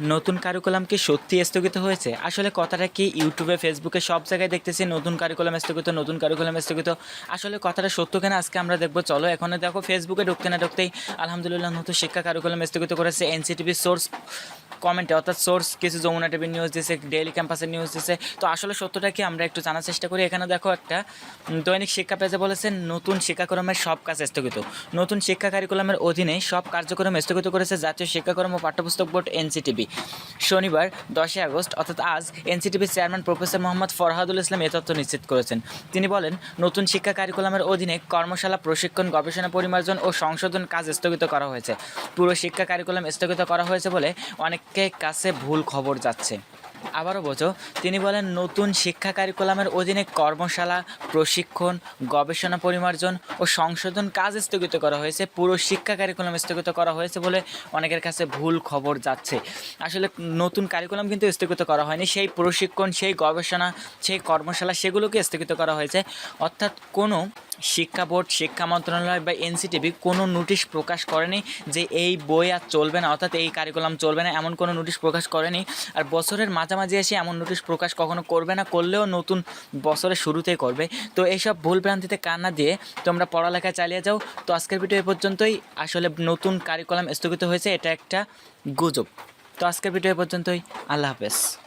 নতুন কারিকুলাম কি সত্যি স্থগিত হয়েছে? আসলে কথাটা কি ইউটিউবে, ফেসবুকে সব জায়গায় দেখতেছি, নতুন কারিকুলাম স্থগিত, নতুন কারিকুলাম স্থগিত? আসলে কথাটা সত্য কেন আজকে আমরা দেখব। চলো এখন দেখো, ফেসবুকে ঢুকতে না ঢুকতেই আলহামদুলিল্লাহ নতুন শিক্ষা কারিকুলাম স্থগিত করেছে এনসিটিভি সোর্স কমেন্টে অর্থাৎ সোর্স কিছু যমুনা টিভির নিউজ দিছে ডেইলি ক্যাম্পাসের নিউজ দিছে। তো আসলে সত্যটা কি আমরা একটু জানার চেষ্টা করি? এখানে দেখো একটা দৈনিক শিক্ষা পেজে বলেছে, নতুন শিক্ষাক্রমের সব কাজ স্থগিত। নতুন শিক্ষা কারিকুলামের অধীনে সব কার্যক্রম স্থগিত করেছে জাতীয় শিক্ষাক্রম ও পাঠ্যপুস্তক বোর্ড এনসিটিভি শনিবার, দশই আগস্ট, অর্থাৎ আজ এনসিটিভির চেয়ারম্যান প্রফেসর মোহাম্মদ ফরহাদুল ইসলাম এ তথ্য নিশ্চিত করেছেন। তিনি বলেন, নতুন শিক্ষা কারিকুলামের অধীনে কর্মশালা, প্রশিক্ষণ, গবেষণা, পরিমার্জন ও সংশোধন কাজ স্থগিত করা হয়েছে। পুরো শিক্ষা কারিকুলাম স্থগিত করা হয়েছে বলে অনেকের কাছে ভুল খবর যাচ্ছে? আবারও বোঝো, তিনি বলেন, নতুন শিক্ষা কারিকুলামের অধীনে কর্মশালা, প্রশিক্ষণ, গবেষণা পরিমার্জন ও সংশোধন কাজ স্থগিত করা হয়েছে। পুরো শিক্ষা কারিকুলাম স্থগিত করা হয়েছে বলে অনেকের কাছে ভুল খবর যাচ্ছে। আসলে নতুন কারিকুলাম কিন্তু স্থগিত করা হয়নি। সেই প্রশিক্ষণ, সেই গবেষণা, সেই কর্মশালা, সেগুলোকে স্থগিত করা হয়েছে। অর্থাৎ কোনো শিক্ষা বোর্ড, শিক্ষা মন্ত্রণালয় বা এনসিটিভি কোনো নোটিশ প্রকাশ করেনি যে এই বই আর চলবে না, অর্থাৎ এই কারিকুলাম চলবে না, এমন কোনো নোটিশ প্রকাশ করেনি। আর বছরের মাঝামাঝি এসে এমন নোটিশ প্রকাশ কখনো করবে না, করলেও নতুন বছরের শুরুতেই করবে। তো এইসব ভুল ভুলভ্রান্তিতে কান্না দিয়ে তোমরা পড়ালেখা চালিয়ে যাও। তো আজকের ভিডিও এ পর্যন্তই। আসলে নতুন কারিকুলাম স্থগিত হয়েছে, এটা একটা গুজব। তো আজকের ভিডিও এ পর্যন্তই। আল্লাহ হাফেজ।